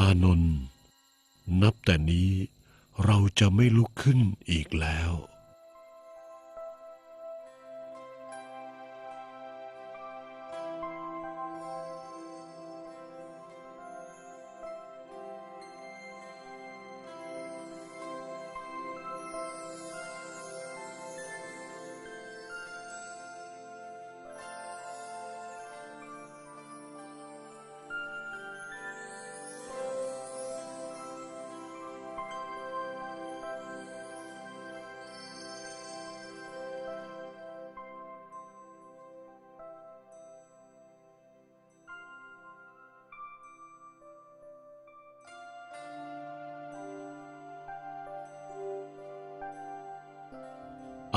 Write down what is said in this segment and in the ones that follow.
อานนท์นับแต่นี้เราจะไม่ลุกขึ้นอีกแล้ว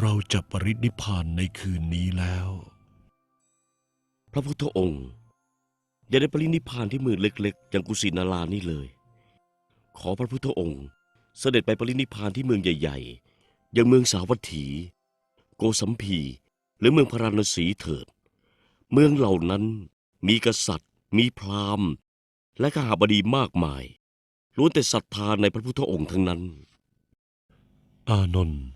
เราจะปรินิพพานในคืนนี้แล้ว พระพุทธองค์อย่าได้ปรินิพพานที่เมืองเล็กๆอย่างกุสินารานี่เลย ขอพระพุทธองค์ เสด็จไปปรินิพพานที่เมืองใหญ่ๆ อย่างเมืองสาวัตถี โกสัมพี หรือเมืองพาราณสีเถิด เมืองเหล่านั้นมีกษัตริย์ มีพราหมณ์ และข้าบดีมากมายล้วนแต่ศรัทธาในพระพุทธองค์ทั้งนั้น อานนท์อ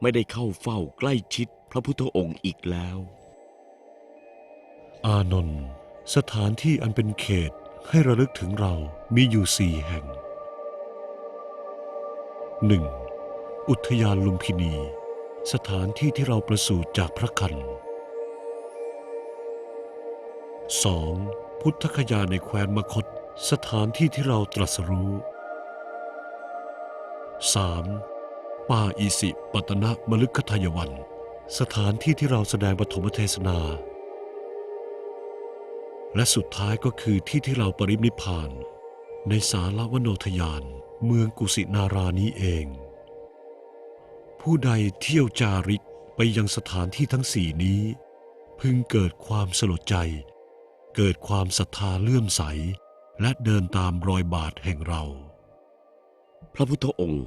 ไม่ได้เข้าเฝ้าใกล้ชิดพระพุทธองค์อีกแล้ว อานนท์สถานที่อันเป็นเขตให้ระลึกถึงเรามีอยู่สี่แห่ง 1. อุทยานลุมพินี สถานที่ที่เราประสูติจากพระคัน 2. พุทธคยาในแคว้นมคต สถานที่ที่เราตรัสรู้ 3. ป่าอิสิปตนะมลึกขทายวัน สถานที่ที่เราแสดงปฐมเทศนา และสุดท้ายก็คือที่ที่เราปรินิพพาน ในสาลวโนทยาน เมืองกุสินารานี้เอง ผู้ใดเที่ยวจาริกไปยังสถานที่ทั้งสี่นี้ พึงเกิดความสลดใจ เกิดความศรัทธาเลื่อมใส และเดินตามรอยบาทแห่งเรา พระพุทธองค์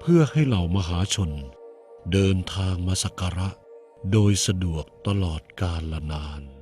เพื่อให้เหล่ามหาชน เดินทางมาสักการะ โดยสะดวกตลอดกาลละนาน